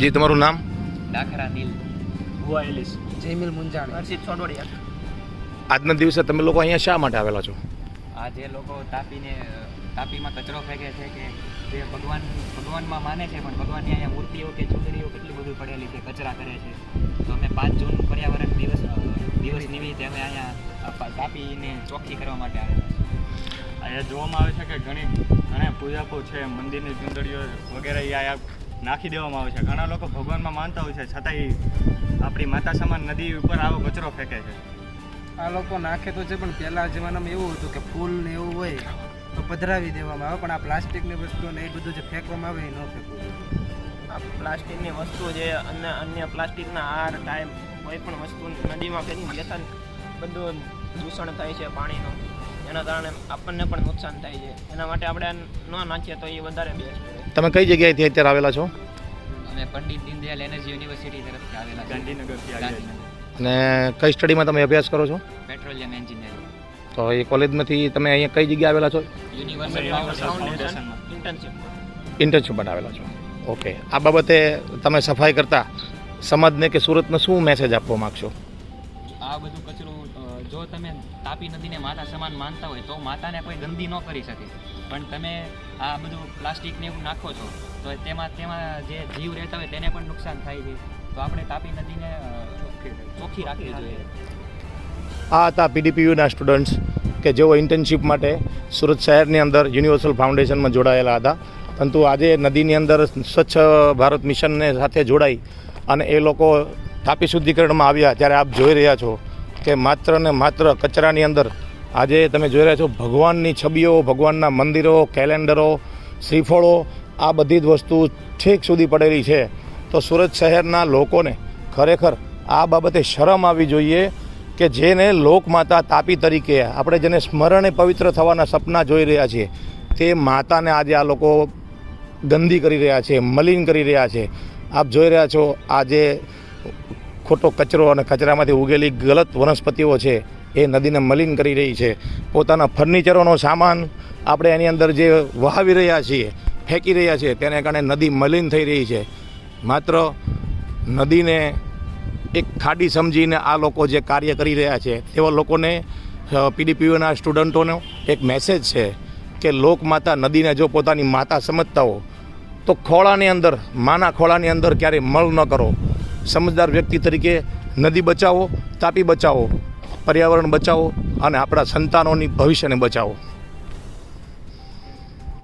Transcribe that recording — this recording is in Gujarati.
જી તમારું નામ? ડાખરા નીલ. ભુવા એલિસ. જયમિલ મુંજાણી. હર્ષિત સોડવડિયા આજના દિવસે તમે લોકો અહીંયા શા માટે આવેલા છો? આ જે લોકો તાપીને તાપીમાં કચરો ફેંકે છે કે જે ભગવાન ભગવાનમાં માને છે પણ ભગવાનની અહીંયા મૂર્તિઓ કે ચૂંટણીઓ કેટલી બધું પડેલી છે કચરા કરે છે. તો અમે પાંચ જૂન પર્યાવરણ દિવસ દિવસ નિમિત્તે અમે અહીંયા તાપીને ચોખ્ખી કરવા માટે આવેલા છીએ. અહીંયા જોવામાં આવે છે કે ઘણી ઘણા પૂજાપો છે મંદિરની ચૂંદડીઓ વગેરે આ અહીંયા નાખી દેવામાં આવે છે. ઘણા લોકો ભગવાનમાં માનતા હોય છે છતાંય આપણી માતા સમાન નદી ઉપર આવો કચરો ફેંકે છે. આ લોકો નાખે તો છે પણ પહેલાં જમાનામાં એવું હતું કે ફૂલ ને એવું હોય તો પધરાવી દેવામાં આવે પણ આ પ્લાસ્ટિકની વસ્તુ ને એ બધું જે ફેંકવામાં આવે એ ન ફેંકવું આ પ્લાસ્ટિકની વસ્તુ જે અન્ય અન્ય પ્લાસ્ટિકના હાર ટાઈમ કોઈ પણ વસ્તુ નદીમાં ફેંકી દેતા બધું દૂષણ થાય છે પાણીનું. એના કારણે આપણને પણ નુકસાન થાય છે. એના માટે આપણે ન નાખીએ તો એ વધારે બેસ્ટ તમે કઈ જગ્યાએથી અત્યારે આવેલા છો? અમે પંડિત દીનદયાલ એનર્જી યુનિવર્સિટી તરફથી આવેલા ગાંધીનગરથી આવ્યા અને કઈ સ્ટડીમાં તમે અભ્યાસ કરો છો? Petroleum engineering. તો એ કોલેજમાંથી તમે અહીંયા કઈ જગ્યાએ આવેલા છો? યુનિવર્સિટી. ઇન્ટર્નશીપ ઇન્ટર્નશીપ માટે આવેલા છો. ઓકે આ બાબતે તમે સફાઈ કરતા સમાજને કે સુરતને શું મેસેજ આપવા માગશો? આ બધું કચરું જો તમે તાપી નદીને માતા સમાન માનતા હોય તો માતાને કોઈ ગંદી ન કરી શકે. પણ તમે આ બધું પ્લાસ્ટિકને એવું નાખો છો તો તેમાં તેમાં જે જીવ રહેતા હોય તેને પણ નુકસાન થાય છે. તો આપણે તાપી નદીને ચોખ્ખી રાખવી જોઈએ. આ હતા પીડીપીયુના સ્ટુડન્ટ્સ કે જેઓ ઇન્ટર્નશીપ માટે સુરત શહેરની અંદર યુનિવર્સલ ફાઉન્ડેશનમાં જોડાયેલા હતા. પરંતુ આજે નદીની અંદર સ્વચ્છ ભારત મિશનને સાથે જોડાઈ અને એ લોકો તાપી શુદ્ધિકરણમાં આવ્યા. ત્યારે આપ જોઈ રહ્યા છો કે માત્ર ને માત્ર કચરાની અંદર આજે તમે જોઈ રહ્યા છો ભગવાનની છબીઓ, ભગવાનના મંદિરો, કેલેન્ડરો, શ્રીફળો, આ બધી જ વસ્તુ ઠીક સુધી પડેલી છે. તો સુરત શહેરના લોકોને ખરેખર આ બાબતે શરમ આવી જોઈએ કે જેને લોકમાતા તાપી તરીકે આપણે જેને સ્મરણે પવિત્ર થવાના સપના જોઈ રહ્યા છીએ, તે માતાને આજે આ લોકો ગંદી કરી રહ્યા છે, મલિન કરી રહ્યા છે. આપ જોઈ રહ્યા છો આ જે ખોટો કચરો અને કચરામાંથી ઉગેલી ગલત વનસ્પતિઓ છે એ નદીને મલિન કરી રહી છે. પોતાના ફર્નિચરોનો સામાન આપણે એની અંદર જે વહાવી રહ્યા છીએ, ફેંકી રહ્યા છીએ, તેને કારણે નદી મલિન થઈ રહી છે. માત્ર નદીને એક ખાડી સમજીને આ લોકો જે કાર્ય કરી રહ્યા છે, તેવા લોકોને પીડીપીયુના સ્ટુડન્ટોનો એક મેસેજ છે કે લોકમાતા નદીને જો પોતાની માતા સમજતા હો, તો ખોળાની અંદર, માના ખોળાની અંદર ક્યારેય મળ ન કરો. સમજદાર વ્યક્તિ તરીકે નદી બચાવો તાપી બચાવો પર્યાવરણ બચાવો અને આપણા સંતાનોની ભવિષ્યને બચાવો.